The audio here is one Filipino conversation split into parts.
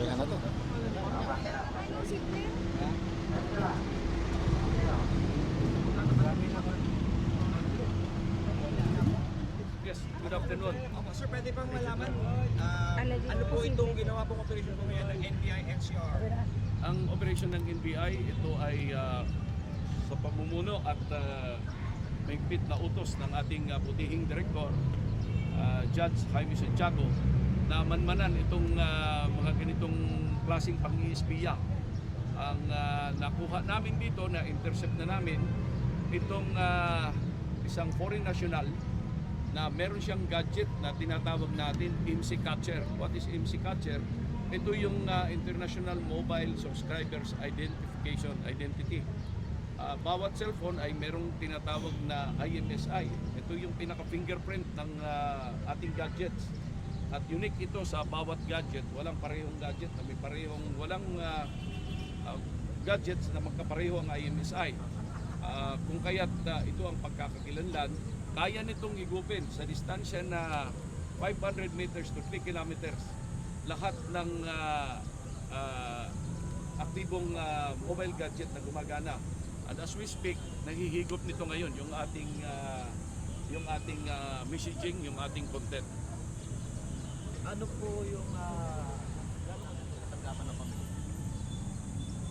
Kaya na to. Yes, good afternoon. Opo, sir, pwede bang malaman ah, Alleged ano po itong ginawa pong operation po ngayon ng NBI NCR? Ang operation ng NBI, ito ay ah, sa pamumuno at uh, mahigpit na utos ng ating ah, putihing direktor, ah, Judge Jaime Santiago, na manmanan itong ah, mga ganitong klaseng pang-iispiya. Ang ah, nakuha namin dito, na intercept na namin, itong ah, isang foreign national na meron siyang gadget na tinatawag natin IMSI Catcher. What is IMSI Catcher? Ito yung ah, International Mobile Subscribers Identification Identity. Ah, bawat cellphone ay merong tinatawag na IMSI. Ito yung pinaka-fingerprint ng ah, ating gadgets. At unique ito sa bawat gadget. Walang parehong gadget may parehong walang ah, ah, gadgets na magkapareho ang IMSI. Ah, kung kaya't ah, ito ang pagkakakilanlan, kaya nitong igupin sa distansya na 500 meters to 3 kilometers lahat ng ah, ah, aktibong ah, mobile gadget na gumagana. And as we speak, nahihigop nito ngayon yung ating ah, yung ating ah, messaging, yung ating content. Ano po yung uh, tanggapan ng pamilya?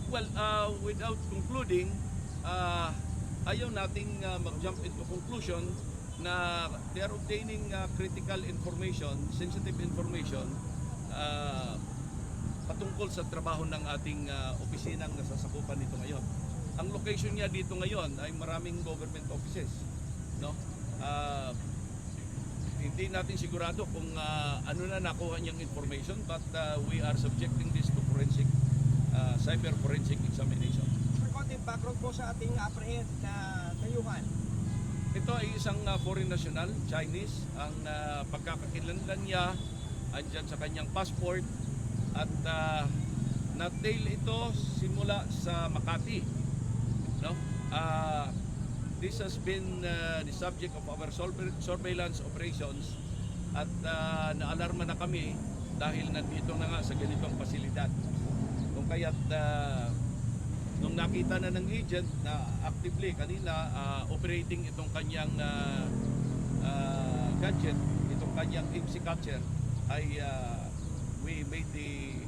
Well, uh, without concluding, uh, ayaw nating uh, mag-jump into conclusion na they are obtaining uh, critical information, sensitive information uh, patungkol sa trabaho ng ating uh, opisinang nasasakupan nito ngayon. Ang location niya dito ngayon ay maraming government offices, no? Uh, hindi natin sigurado kung uh, ano na nakuha niyang information but uh, we are subjecting this to forensic uh, cyber forensic examination. Sir, konting background po sa ating apprehend na dayuhan. Ito ay isang uh, foreign national, Chinese. Ang uh, pagkakakilanlan niya andyan sa kanyang passport at uh, na-tail ito simula sa Makati. No? Uh, this has been uh, the subject of our surve- surveillance operations at uh, naalarma na kami dahil nandito na nga sa ganitong pasilidad. Kung kaya't uh, nung nakita na ng agent na actively kanina uh, operating itong kanyang uh, uh, gadget, itong kanyang IMSI catcher ay uh, we made the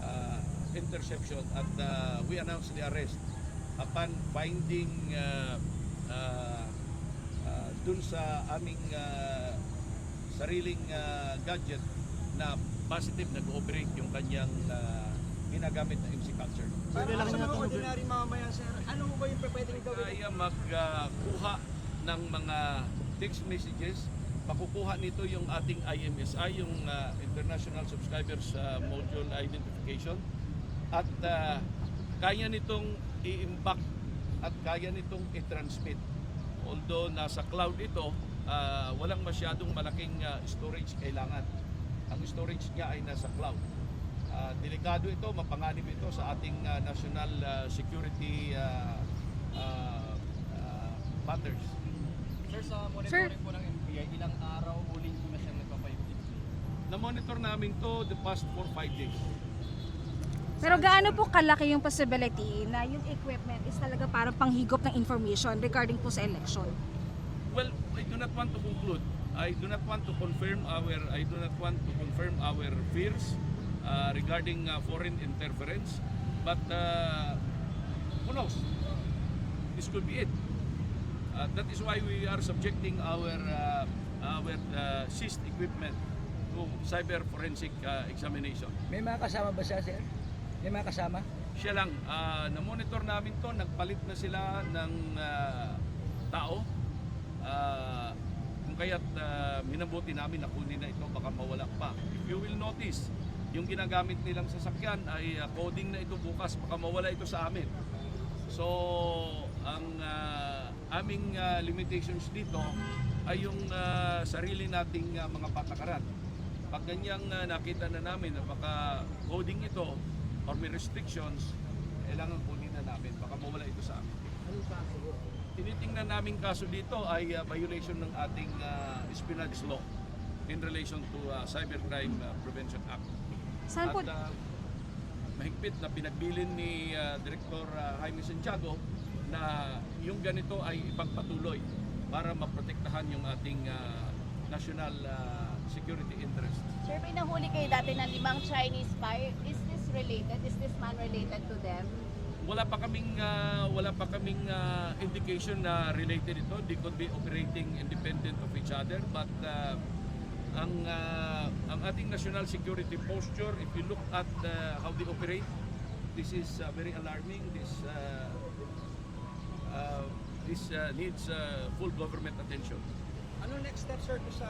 uh, interception at uh, we announced the arrest upon finding uh, uh, uh, dun sa aming uh, sariling uh, gadget na positive nag-operate yung kanyang uh, ginagamit na MC Catcher. Para lang sa mga ordinary mamamayan, sir, ano mo ba yung pwedeng gawin? Kaya magkuha ng mga text messages, makukuha nito yung ating IMSI, yung uh, International Subscribers uh, Module Identification. At uh, kaya nitong i-impact at kaya nitong i-transmit. Although nasa cloud ito, uh, walang masyadong malaking uh, storage kailangan. Ang storage niya ay nasa cloud. Ah, delikado ito, mapanganib ito sa ating ah, national ah, security ah, ah, ah, matters. Sir, sa Sir. monitoring po ng NBI, ilang araw uling po na siyang nagpapayutik? Na-monitor namin to the past 4-5 days. Pero gaano po kalaki yung possibility na yung equipment is talaga para panghigop ng information regarding po sa election? Well, I do not want to conclude. I do not want to confirm our I do not want to confirm our fears uh, regarding uh, foreign interference. But uh, who knows? This could be it. Uh, that is why we are subjecting our uh, our uh, seized equipment to cyber forensic uh, examination. May mga kasama ba siya, sir? May mga kasama? Siya lang, ah, na-monitor namin to, nagpalit na sila ng ah, tao. Ah, kung kaya't uh, minabuti namin na kunin na ito, baka mawala pa. If you will notice, yung ginagamit nilang sasakyan ay ah, coding na ito bukas, baka mawala ito sa amin. So, ang ah, aming ah, limitations dito ay yung ah, sarili nating ah, mga patakaran. Pag ganyang ah, nakita na namin na baka coding ito or may restrictions, kailangan kunin na namin. Baka mawala ito sa amin. Tinitingnan namin kaso dito ay ah, violation ng ating ah, espionage law in relation to ah, Cybercrime ah, Prevention Act. Saan po, At, ah, mahigpit na pinagbilin ni ah, Director ah, Jaime Santiago na yung ganito ay ipagpatuloy para maprotektahan yung ating ah, national ah, security interest. Sir, may nahuli kayo dati ng limang Chinese spy. Is related? Is this man related to them? Wala pa kaming ah, wala pa kaming ah, indication na related ito. They could be operating independent of each other but ah, ang ah, ang ating national security posture if you look at ah, how they operate this is ah, very alarming this ah, ah, this ah, needs ah, full government attention Ano next step sir to sa